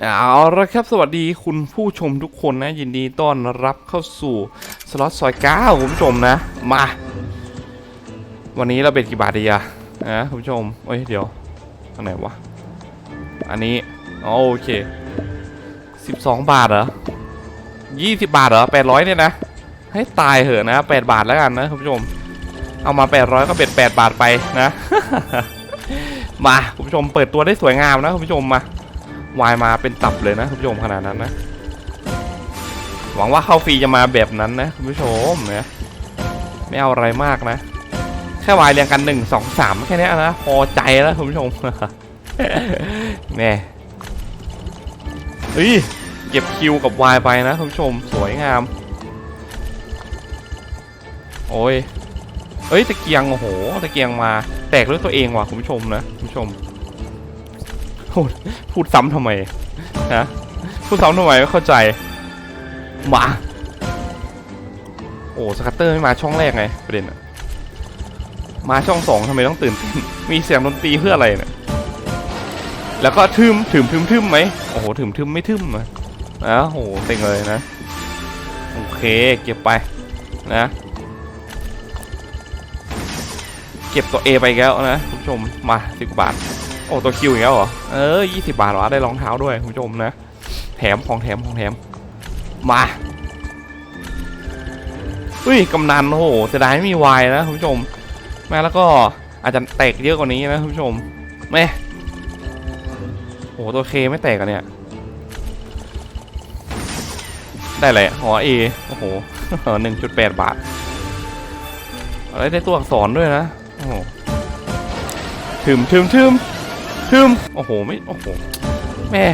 เอาละครับสวัสดีคุณผู้ชมทุกคนนะ ยินดีต้อนรับเข้าสู่สล็อตซอยเก้าคุณผู้ชมนะ มา วันนี้เราเป็นกี่บาทดีอะนะคุณผู้ชมเอ้ยเดี๋ยวทางไหนวะ อันนี้โอเค12บาทเหรอ20บาทเหรอ800เนี่ยนะ ให้ตายเหอะนะ8บาทแล้วกันนะคุณผู้ชม เอามา800ก็เป็น8บาทไปนะ มาคุณผู้ชมเปิดตัวได้สวยงามนะคุณผู้ชมมา วายมาเป็นตับเลยนะคุณผู้ชมขนาดนั้นนะ หวังว่าเข้าฟรีจะมาแบบนั้นนะคุณผู้ชมนะไม่เอาอะไรมากนะ แค่วายเรียงกันหนึ่งสองสามแค่นี้นะพอใจแล้วคุณผู้ชมแม่เฮ้ยเก็บคิวกับวายไปนะคุณผู้ชมสวยงาม โอ้ยเอ้ยตะเกียงโอ้โหตะเกียงมาแตกด้วยตัวเองว่ะคุณผู้ชมนะคุณผู้ชม พูดพูดซ้ำทำไมนะพูดซ้ำทำไมไม่เข้าใจมาโอ้สกัตเตอร์ไม่มาช่องแรกไงประเด็นอะมาช่องสองทำไมต้องตื่นเต้นมีเสียงดนตรีเพื่ออะไรเนี่ยแล้วก็ทึมถึมทึมทึมไหมโอ้โหถึมทึมไม่ทึมอะนะโอ้โหเต็งเลยนะโอเคเก็บไปนะเก็บตัว A ไปแล้วนะคุณผู้ชมมาสิบบาท อ้ตัวคิวอีกแล้วเหรอ เออยี่สิบาทเหรอได้รองเท้าด้วยคุณผู้ชมนะ แถมของแถมของแถม มาอุ้ยกำนันโอ้โหเสียดายไม่มีวายนะคุณผู้ชมแม่แล้วก็อาจจะแตกเยอะกว่านี้นะคุณผู้ชมแม่โอ้โหตัวเคไม่แตกกันเนี่ย ได้เลยหอเอโอ้โหหนึ่งจุดแปดบาทอะไรได้ตัวอักษรด้วยนะ โอ้โหถึมถึมถึม ทึมโอ้โหไม่โอ้โหแม่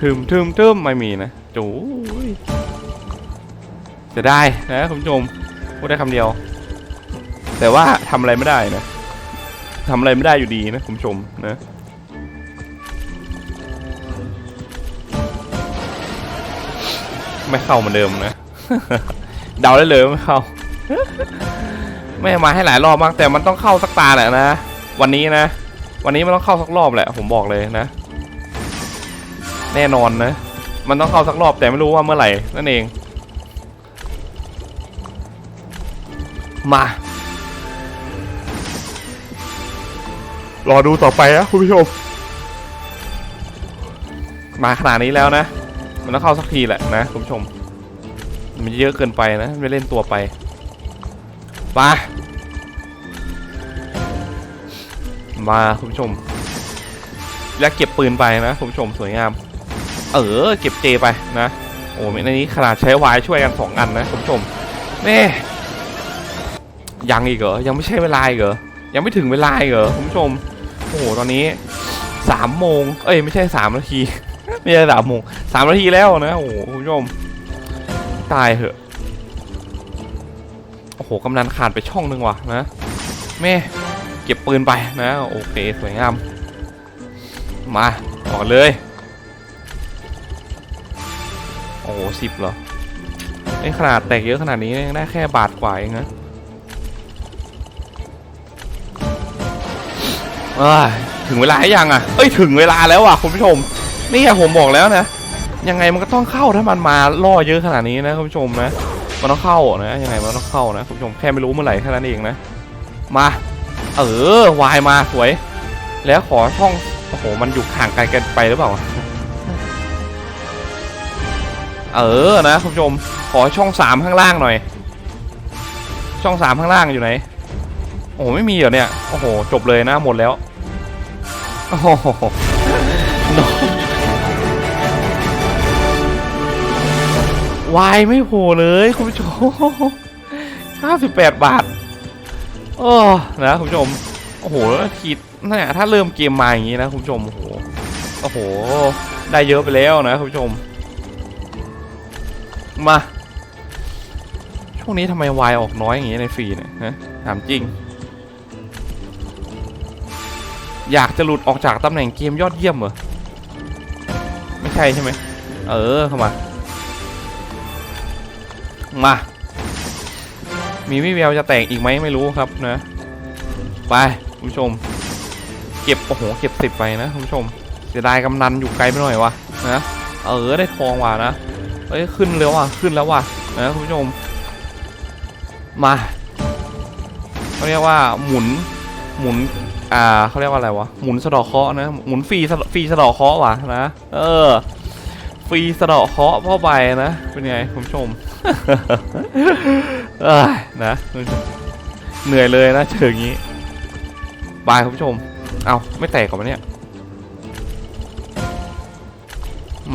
ทึมทึมทึมไม่มีนะจูยจะได้นะคุณผู้ชมพูดได้คำเดียว แต่ว่าทำอะไรไม่ได้นะทำอะไรไม่ได้อยู่ดีนะคุณผู้ชมนะไม่เข้าเหมือนเดิมนะ เดาได้เลยไม่เข้า ไม่มาให้หลายรอบมากแต่มันต้องเข้าสักตาแหละนะ วันนี้นะ วันนี้มันต้องเข้าสักรอบแหละ ผมบอกเลยนะ แน่นอนนะ มันต้องเข้าสักรอบแต่ไม่รู้ว่าเมื่อไหร่นั่นเอง มารอดูต่อไปนะคุณผู้ชม มาขนาดนี้แล้วนะ มันต้องเข้าสักทีแหละนะคุณผู้ชม มันเยอะเกินไปนะ ไม่เล่นตัวไปมา มาคุณผู้ชม แล้วเก็บปืนไปนะคุณผู้ชมสวยงาม เออ เก็บเจไปนะโอ้ในนี้ขนาดใช้วายช่วยกันสองอันนะคุณผู้ชมแม่ยังอีกเหรอยังไม่ใช่เวลาอีกเหรอยังไม่ถึงเวลาอีกเหรอคุณผู้ชมโอ้โหตอนนี้สามโมงเอ้ยไม่ใช่สามนาทีไม่ใช่สามโมงสามนาทีแล้วนะโอ้โหคุณผู้ชมตายเหอะโอ้โหกำนันขาดไปช่องหนึ่งว่ะนะแม่ เก็บปืนไปนะโอเคสวยงาม มาต่อเลย โอ้โหสิบเหรอไอ้ขนาดแตกเยอะขนาดนี้ยังได้แค่บาทกว่าเองนะถึงเวลาหรือยังอะ เอ้ยถึงเวลาแล้วอะคุณผู้ชม นี่ผมบอกแล้วนะ ยังไงมันก็ต้องเข้าถ้ามันมาล่อเยอะขนาดนี้นะคุณผู้ชมนะ มันต้องเข้านะยังไงมันต้องเข้านะคุณผู้ชมแค่ไม่รู้เมื่อไหร่แค่นั้นเองนะ มา เออวายมาสวย แล้วขอช่อง โอ้โห มันอยู่ห่างไกลกันไปหรือเปล่า เออนะคุณผู้ชม ขอช่องสามข้างล่างหน่อย ช่องสามข้างล่างอยู่ไหน โอ้โห ไม่มีเหรอเนี่ย โอ้โห จบเลยนะหมดแล้ว โอ้โหวายไม่โผล่เลยคุณผู้ชม 98 บาท โอ้นะคุณผู้ชมโอ้โหคิดเนี่ยถ้าเริ่มเกมมาอย่างนี้นะคุณผู้ชมโอ้โหโอ้โห ได้เยอะไปแล้วนะคุณผู้ชม มา ช่วงนี้ทำไมวายออกน้อยอย่างนี้ในฟรีเนี่ยฮะถามจริง อยากจะหลุดออกจากตำแหน่งเกมยอดเยี่ยมเหรอ ไม่ใช่ใช่ไหม เออเข้ามา มา มีวิแววจะแตกอีกไหมไม่รู้ครับนะ ไปคุณผู้ชม เก็บโอ้โหเก็บสิบไปนะคุณผู้ชมสียดายกำนันอยู่ไกลไปหน่อยวะนะเออได้ทองว่ะนะเอ้ยขึ้นแล้วว่ะขึ้นแล้วว่ะนะคุณผู้ชม มาเขาเรียกว่าหมุนหมุนอ่าเขาเรียกว่าอะไรวะหมุนสะดอกเคาะนะหมุนฟรีฟรีสะดอกเคาะว่ะนะเออฟรีสะดอกเคาะพ่อใบนะเป็นไงคุณผู้ชม นะ เหนื่อยเลยนะเจออย่างนี้บายคุณผู้ชม เอาไม่แตกก่อนวะเนี่ย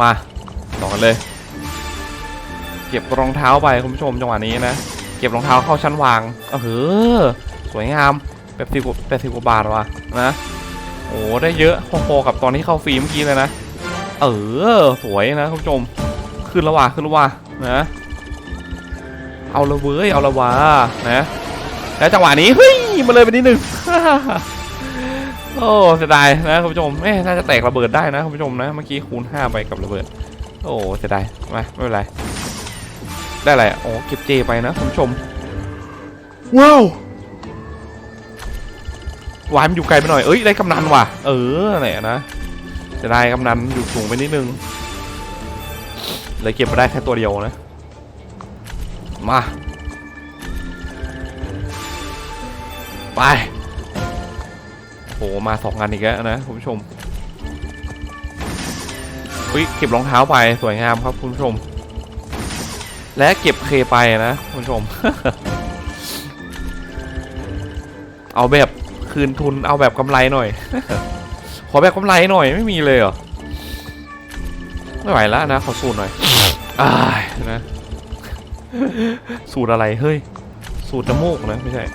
มาต่อกันเลย เก็บรองเท้าไปคุณผู้ชมจังหวะนี้นะ เก็บรองเท้าเข้าชั้นวางเออสวยงามแปดสิบแปดสิบกว่าบาทว่ะนะโอ้ได้เยอะพอๆกับตอนที่เข้าฟรีเมื่อกี้เลยนะ เออ สวยนะคุณผู้ชม ขึ้นแล้วว่ะขึ้นแล้วว่ะนะ เอาละเว้ย เอาละว่ะนะ แล้วจังหวะนี้เฮ้ยมาเลยไปนิดนึงโอ้เสียดายนะคุณผู้ชมเอ๊ะน่าจะแตกระเบิดได้นะคุณผู้ชมนะเมื่อกี้คูณ5ไปกับระเบิด โอ้เสียดายมาไม่เป็นไร ได้อะไรโอ้เก็บเจไปนะคุณผู้ชมว้าววายมันอยู่ไกลไปหน่อย เอ้ยได้กำนันว่ะ เออเนี่ยนะเสียดายกำนันอยู่สูงไปนิดนึงเลยเก็บมาได้แค่ตัวเดียวนะ มา ไป โห มาสองงานอีกแล้วนะคุณผู้ชมอุ้ยเก็บรองเท้าไปสวยงามครับคุณผู้ชม และเก็บเคไปนะคุณผู้ชม เอาแบบคืนทุนเอาแบบกำไรหน่อย ขอแบบกำไรหน่อยไม่มีเลยเหรอ ไม่ไหวแล้วนะ ขอสูตรหน่อยอ้ายนะ สูตรอะไรเฮ้ย สูตรน้ำมูกนะไม่ใช่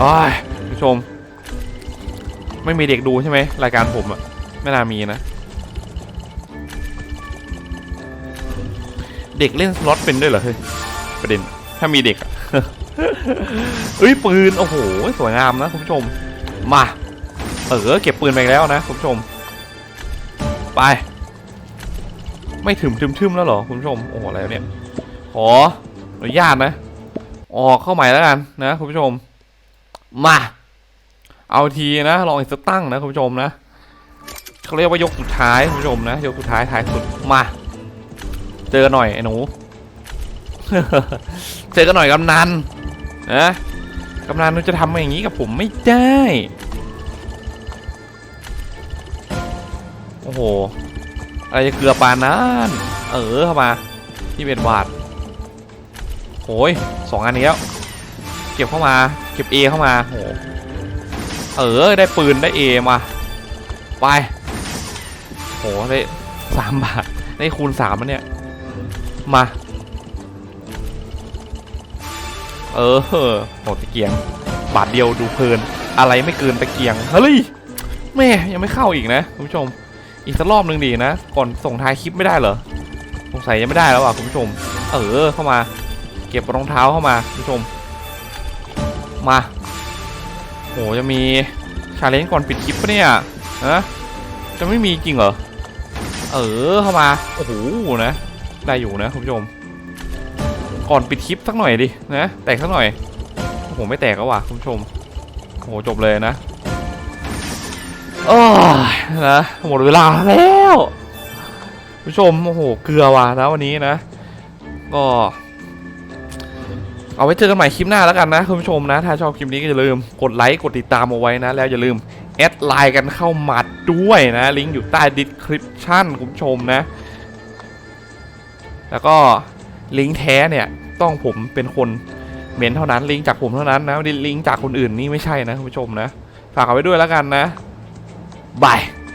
โอ้ยผู้ชม ไม่มีเด็กดูใช่ไหมรายการผมอะไม่น่ามีนะ เด็กเล่นสล็อตเป็นด้วยเหรอเฮ้ยประเด็นถ้ามีเด็กเฮ้ยปืนโอ้โหสวยงามนะคุณผู้ชม มาเออเก็บปืนไปแล้วนะคุณผู้ชม ไป ไม่ถึมทึมทึมแล้วเหรอคุณผู้ชมโอ้อะไรเนี่ยขออนุญาตนะออกเข้าใหม่แล้วกันนะคุณผู้ชม มา เอาทีนะลองอีกสักตั้งนะคุณผู้ชมนะเขาเรียกว่ายกสุดท้ายคุณผู้ชมนะยกสุดท้ายท้ายสุดมา เจอหน่อยไอ้หนู เจอกันหน่อยกำนันนะกำนันจะทำอย่างนี้กับผมไม่ได้ โอ้โห อะไรจะเกลือปานนั้นเออเข้ามาที่เป็นบาทโอ้ยสองอันนี้แล้วเก็บเข้ามา เก็บ A เข้ามาโหเออได้ปืนได้ A มา ไปโหได้สามบาท ได้คูณสามแล้วเนี่ย มา เออโหตะเกียง บาทเดียวดูเพลิน อะไรไม่เกินตะเกียง เฮ้ย แม่ยังไม่เข้าอีกนะคุณผู้ชม อีกสักรอบหนึ่งดีนะ ก่อนส่งท้ายคลิปไม่ได้เหรอ สงสัยยังไม่ได้แล้วอะคุณผู้ชม เออเข้ามา เก็บรองเท้าเข้ามาคุณผู้ชม มาโหจะมีชาเลนจ์ก่อนปิดคลิปปะเนี่ยนะจะไม่มีจริงเหรอ เออเข้ามา โอ้โหนะ ได้อยู่นะคุณผู้ชม ก่อนปิดคลิปสักหน่อยดินะ แตกสักหน่อยโอ้โหไม่แตกแล้วว่ะคุณผู้ชมโอ้โหจบเลยนะโอ้ยนะหมดเวลาแล้วคุณผู้ชมโอ้โหเกลือว่ะนะวันนี้นะ ก็ เอาไว้เจอกันใหม่คลิปหน้าแล้วกันนะคุณผู้ชมนะ ถ้าชอบคลิปนี้ก็อย่าลืมกดไลค์กดติดตามเอาไว้นะ แล้วอย่าลืมแอดไลน์กันเข้ามาด้วยนะ ลิงก์อยู่ใต้ดิสคริปชั่นคุณผู้ชมนะ แล้วก็ลิงก์แท้เนี่ยต้องผมเป็นคนเมนเท่านั้นลิงก์จากผมเท่านั้นนะลิงก์จากคนอื่นนี่ไม่ใช่นะคุณผู้ชมนะฝากเอาไว้ด้วยแล้วกันนะบาย